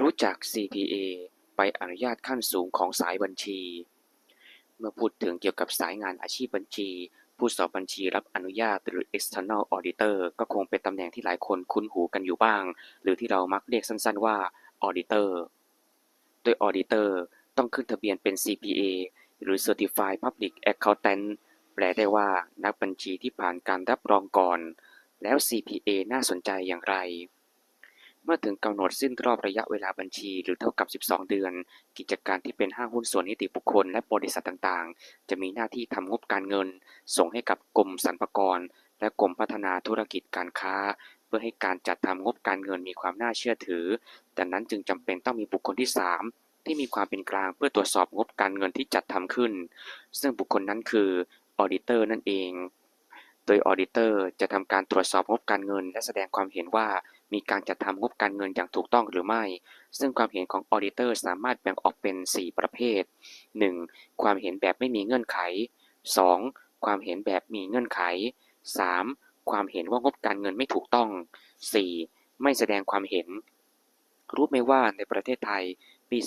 รู้จัก CPA ใบอนุญาตขั้นสูงของสายบัญชี เมื่อพูดถึงเกี่ยวกับสายงานอาชีพบัญชี ผู้สอบบัญชีรับอนุญาตหรือ external auditor ก็คงเป็นตำแหน่งที่หลายคนคุ้นหูกันอยู่บ้าง หรือที่เรามักเรียกสั้นๆว่า auditor โดย auditor ต้องขึ้นทะเบียนเป็น CPA หรือ Certified Public Accountant แปลได้ว่านักบัญชีที่ผ่านการรับรองก่อน แล้ว CPA น่าสนใจอย่างไร เมื่อถึงกำหนดสิ้นรอบระยะเวลาบัญชี หรือเท่ากับ 12 เดือน กิจการที่เป็นห้างหุ้นส่วนนิติบุคคลและบริษัทต่างๆ จะมีหน้าที่ทำงบการเงิน ส่งให้กับกรมสรรพากร และกรมพัฒนาธุรกิจการค้า เพื่อให้การจัดทำงบการเงินมีความน่าเชื่อถือดังนั้นจึงจำเป็นต้องมีบุคคลที่ 3 ที่มีความเป็นกลางเพื่อตรวจสอบงบการเงินที่จัดทำขึ้น ซึ่งบุคคลนั้นคือออดิเตอร์นั่นเอง โดยออดิเตอร์จะทำการตรวจสอบงบการเงิน และแสดงความเห็นว่า มีการจัดทำงบการเงินอย่างถูกต้องหรือไม่ ซึ่งความเห็นของออเดเตอร์สามารถแบ่งออกเป็น 4 ประเภท 1. ความเห็นแบบไม่มีเงื่อนไข 2. ความเห็นแบบมีเงื่อนไข 3. ความเห็นว่างบการเงินไม่ถูกต้อง 4. ไม่แสดงความเห็น รู้ไหมว่าในประเทศไทยปี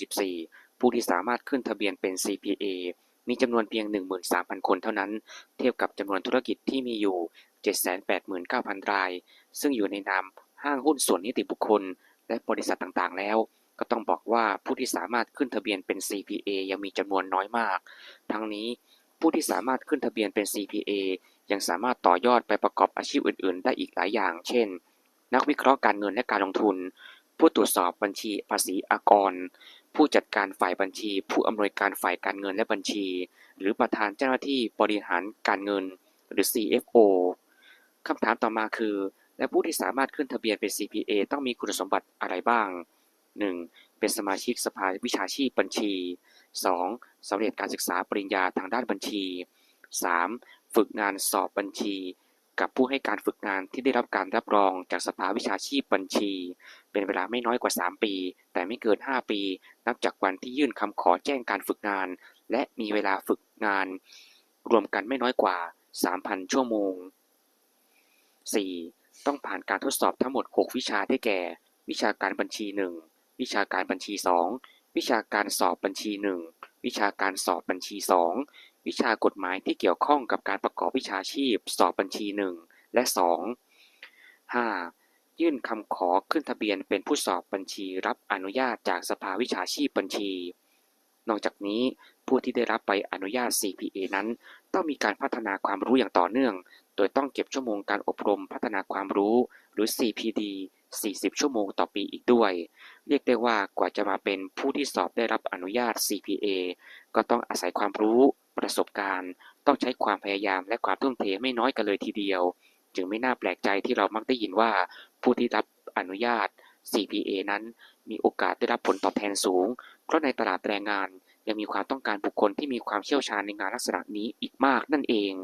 2564 ผู้ที่สามารถขึ้นทะเบียนเป็น CPA มีจำนวนเพียง 13,000 คนเท่านั้น เทียบกับจำนวนธุรกิจที่มีอยู่ 789,000 ราย ซึ่งอยู่ในนามห้างหุ้นส่วนนิติบุคคล และบริษัทต่างๆ แล้ว ก็ต้องบอกว่าผู้ที่สามารถขึ้นทะเบียนเป็น CPA ยังมีจำนวนน้อยมาก ทั้งนี้ผู้ที่สามารถขึ้นทะเบียนเป็น CPA ยังสามารถต่อยอดไปประกอบอาชีพอื่น ๆ ได้อีกหลายอย่าง เช่น นักวิเคราะห์การเงินและการลงทุน ผู้ตรวจสอบบัญชีภาษีอากร ผู้จัดการฝ่ายบัญชี ผู้อำนวยการฝ่ายการเงินและบัญชี หรือประธานเจ้าหน้าที่บริหารการเงิน หรือ CFO คำถามต่อมาคือ และผู้ที่สามารถขึ้นทะเบียนเป็น CPA ต้องมีคุณสมบัติอะไรบ้าง 1. เป็นสมาชิกสภาวิชาชีพบัญชี 2. สำเร็จการศึกษาปริญญาทางด้านบัญชี 3. ฝึกงานสอบบัญชี กับผู้ให้การฝึกงานที่ได้รับการรับรองจากสภาวิชาชีพบัญชี เป็นเวลาไม่น้อยกว่า 3 ปี แต่ไม่เกิน 5 ปี นับจากวันที่ยื่นคำขอแจ้งการฝึกงาน และมีเวลาฝึกงาน รวมกันไม่น้อยกว่า 3,000 ชั่วโมง 4. ต้องผ่านการทดสอบทั้งหมด 6 วิชาได้แก่ วิชาการบัญชี 1 วิชาการบัญชี 2 วิชาการสอบบัญชี 1 วิชาการสอบบัญชี 2 วิชากฎหมายที่เกี่ยวข้องกับการประกอบวิชาชีพ สอบบัญชี 1 และ 2 5. ยื่นคำขอขึ้นทะเบียนเป็นผู้สอบบัญชีรับอนุญาตจากสภาวิชาชีพบัญชี นอกจากนี้ผู้ที่ได้รับใบอนุญาต CPA นั้น ต้องมีการพัฒนาความรู้อย่างต่อเนื่อง โดยต้องเก็บชั่วโมงการอบรมพัฒนาความรู้ หรือ CPD 40 ชั่วโมงต่อปีอีกด้วย เรียกได้ว่ากว่าจะมาเป็นผู้ที่สอบได้รับอนุญาต CPA ก็ต้องอาศัยความรู้ ประสบการณ์ ต้องใช้ความพยายามและความทุ่มเทไม่น้อยกันเลยทีเดียว จึงไม่น่าแปลกใจที่เรามักได้ยินว่า ผู้ที่รับอนุญาต CPA นั้น มีโอกาสได้รับผลตอบแทนสูง เพราะในตลาดแรงงานยังมีความต้องการบุคคลที่มีความเชี่ยวชาญในงานลักษณะนี้อีกมากนั่นเอง